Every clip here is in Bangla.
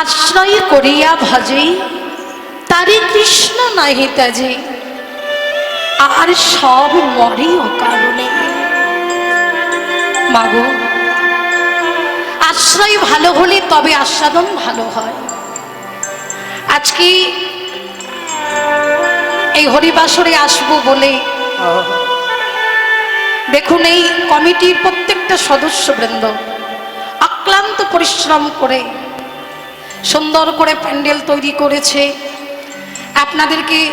আশ্রয় করিয়া ভজে, তারে কৃষ্ণ নাহি ত্যাজে। আর সব মরে অকারণে। মাগো, আশ্রয় ভালো হলে তবে আস্বাদন ভালো হয়। আজকে এই হরিবাসরে আসব বলে। দেখুন, এই কমিটির প্রত্যেকটা সদস্যবৃন্দ অক্লান্ত পরিশ্রম করে সুন্দর করে প্যান্ডেল তৈরি করেছে। আপনাদেরকে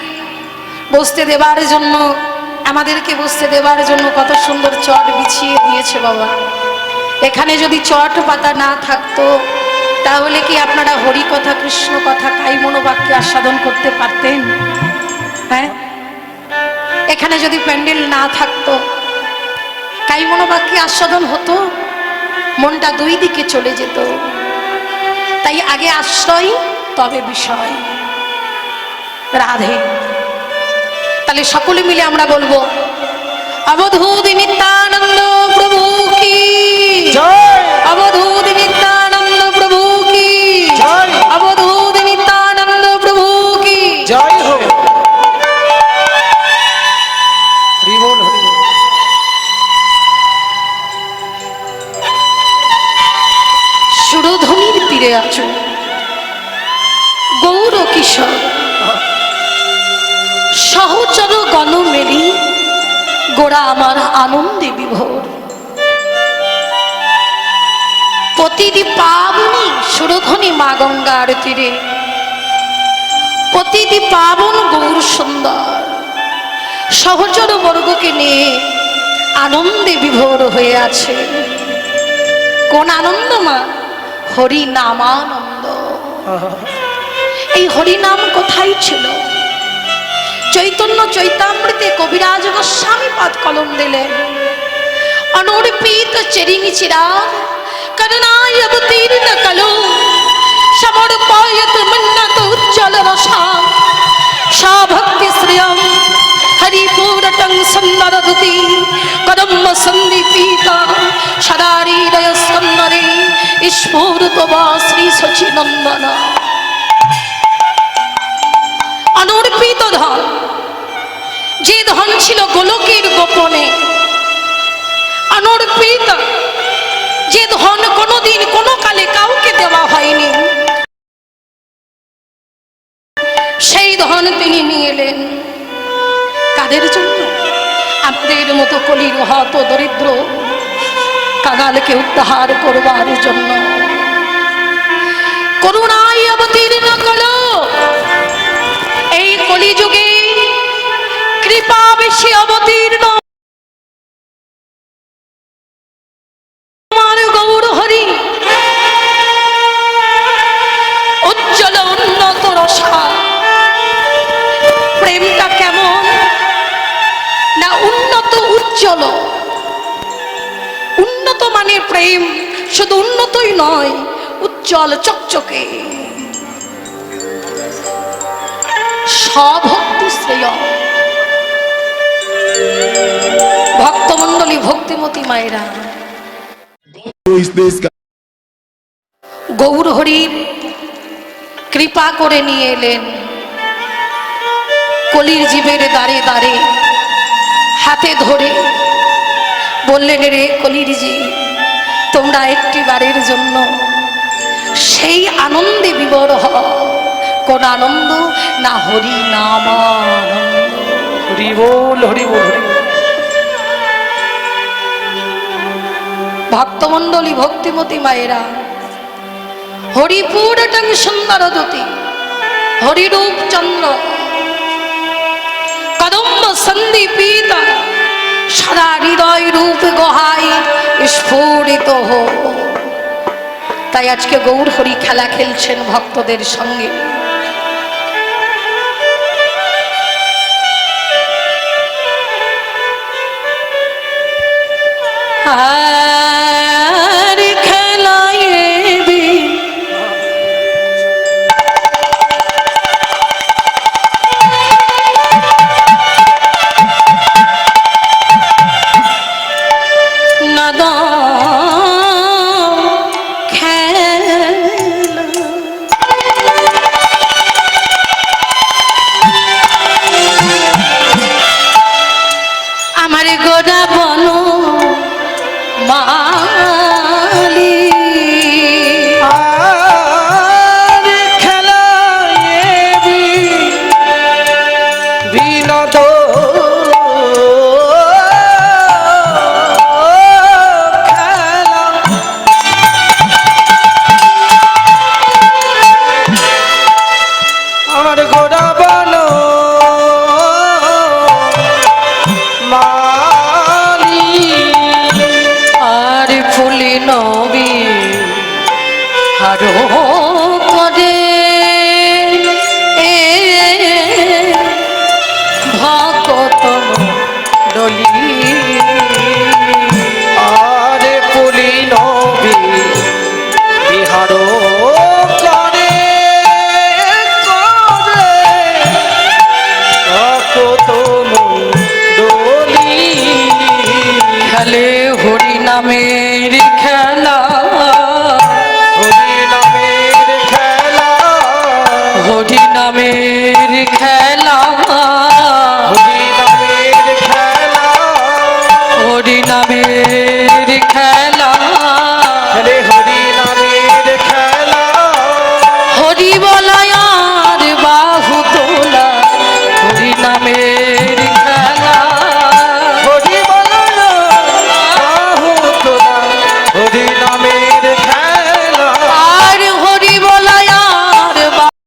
বসতে দেবার জন্য, আমাদেরকে বসতে দেবার জন্য কত সুন্দর চট বিছিয়ে দিয়েছে বাবা। এখানে যদি চট পাতা না থাকতো, তাহলে কি আপনারা হরি কথা, কৃষ্ণ কথা কাই মনোবাক্যে আস্বাদন করতে পারতেন? হ্যাঁ? এখানে যদি প্যান্ডেল না থাকতো কাই মনোবাক্যে আস্বাদন হতো? মনটা দুই দিকে চলে যেত। তাই আগে আশ্রয়, তবে বিষয়। রাধে। তাহলে সকলে মিলে আমরা বলব অবধূত নিত্যানন্দ প্রভু কি সুরধ্বনির তীরে আছো। গৌর কিশোর, সহচর গণ মেলি, গোড়া আমার আনন্দে বিভোর। প্রতিটি পাবনি সুরধ্বনি মা গঙ্গার তীরে। প্রতিটি পাবন গৌর সুন্দর। সহচর বর্গকে নিয়ে আনন্দে বিভোর হয়ে আছে। কোন আনন্দ মা? হরি নামানন্দ এই হরিনাম কোথায় ছিল? চৈতন্য চৈতামৃতে কবিরাজ গোস্বামী পাদ কলম দিলেন। অনর্পিত চেরিনি চিরা করুণায় অবতীর্ণ কলো, সমর্পয়ত মন্নত উজ্জ্বল রসা সাভক্তি শ্রিয়ম হরিপূরটং সুন্দর দুতি কদম্ব সন্দীপিতা সদারিদয় স্কন্দরে স্ফুরত বা শ্রী সচিনন্দন অনর্পিত ধন, যে ধন ছিল গোলকের গোপনে, অনর্পিত, যে ধন কোনোদিন কোনো কালে কাউকে দেওয়া হয়নি, সেই ধন তিনি নিয়ে এলেন। কাদের জন্য? আমাদের মতো কলির হত দরিদ্র, কাঙালকে উদ্ধার করবার জন্য। করুণায় অবতীর্ণ করো। এই কলিযুগে কৃপা বেশি অবতীর্ণ। প্রেমটা কেমন না উন্নত উজ্জ্বল? উন্নত মানে প্রেম শুধু উন্নতই নয় উজ্জ্বল চকচকে। স্বভক্তি শ্রেয়। ভক্তমণ্ডলী ভক্তিমতী মায়েরা। গৌর হরির কৃপা করে নিয়ে এলেন। কলির জীবের দাঁড়ে দাঁড়ে হাতে ধরে বললেন, রে কলির জীব তোমরা একটি বারের জন্য সেই আনন্দে বিবর হও কোন আনন্দ? না হরি নামানন্দ হরি বল হরি বল হরি ভক্তমণ্ডলী ভক্তিমতী মায়েরা হরিপুর হরিপুরটং সুন্দর দুতি হরিরূপ চন্দ্র কদম্ব সন্দীপিত সদা হৃদয় রূপ গোহাই স্ফুরিত হো। তাই আজকে গৌর হরি খেলা খেলছেন ভক্তদের সঙ্গে। আর গোরা বন মালি। খেলা বিনোদ করে এ ভকত ডলি। আরে পুলি নবী বিহার করে করে। কত ডলি। খেলে হরি নামের